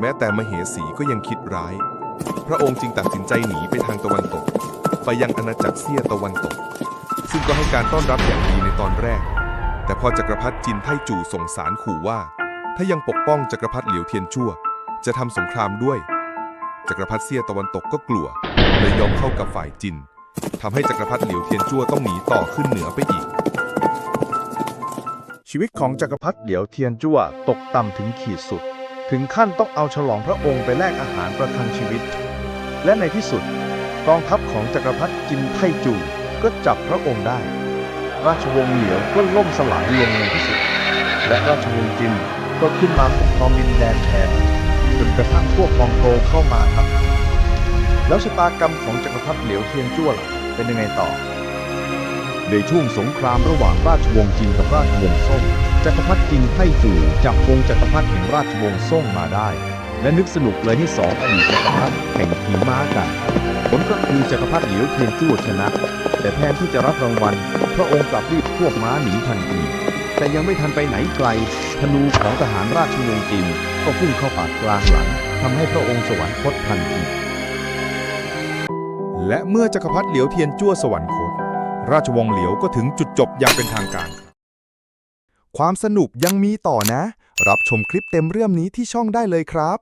แม้แต่มเหสีก็ยังคิดร้าย พระองค์จึงตัดสินใจหนีไปทางตะวันตก ไปยังอาณาจักรเซียตะวันตก ซึ่งก็ให้การต้อนรับอย่างดีในตอนแรก แต่พอจักรพรรดิจินไทจู่ส่งสารขู่ว่า ถ้ายังปกป้องจักรพรรดิเหลียวเทียนชั่ว จะทำสงครามด้วย จักรพรรดิเซียตะวันตกก็กลัวเลยยอมเข้ากับฝ่ายจินทำให้จักรพรรดิเหลียวเทียนชั่วต้องหนีต่อขึ้นเหนือไปอีกชีวิตของจักรพรรดิเหลียวเทียนจั่วตกต่ำถึงขีดสุด ถึงขั้นต้องเอาฉลองพระองค์ไปแลกอาหารประทังชีวิต และในที่สุดกองทัพของจักรพรรดิจินไทจูก็จับพระองค์ได้ ราชวงศ์เหลียวก็ล่มสลายลงในที่สุด และราชวงศ์จินก็ขึ้นมาปกครองดินแดนแทนจนกระทั่งพวกมองโกลเข้ามาครับ แล้วชะตากรรมของจักรพรรดิเหลียวเทียนจั่วล่ะเป็นยังไงต่อ ในช่วงสงครามระหว่างราชวงศ์จินกับราชวงศ์ซ่งจักรพรรดิจินไทจู่จับวงจักรพรรดิแห่งราชวงศ์ซ่งมาได้ และนึกสนุกเลยที่สองอดีตจักรพรรดิแข่งขี่ม้ากันผลก็คือจักรพรรดิเหลียวเทียนจู่ชนะ แต่แทนที่จะรับรางวัล พระองค์กลับรีบควบม้าหนีทันทีแต่ยังไม่ทันไปไหนไกล ธนูของทหารราชวงศ์จินก็พุ่งเข้าปาดกลางหลังทำให้พระองค์สวรรคตทันทีและเมื่อจักรพรรดิเหลียวเทียนจ้วสวรรคต ราชวงศ์เหลียวก็ถึงจุดจบอย่างเป็นทางการ ความสนุกยังมีต่อนะ รับชมคลิปเต็มเรื่องนี้ที่ช่องได้เลยครับ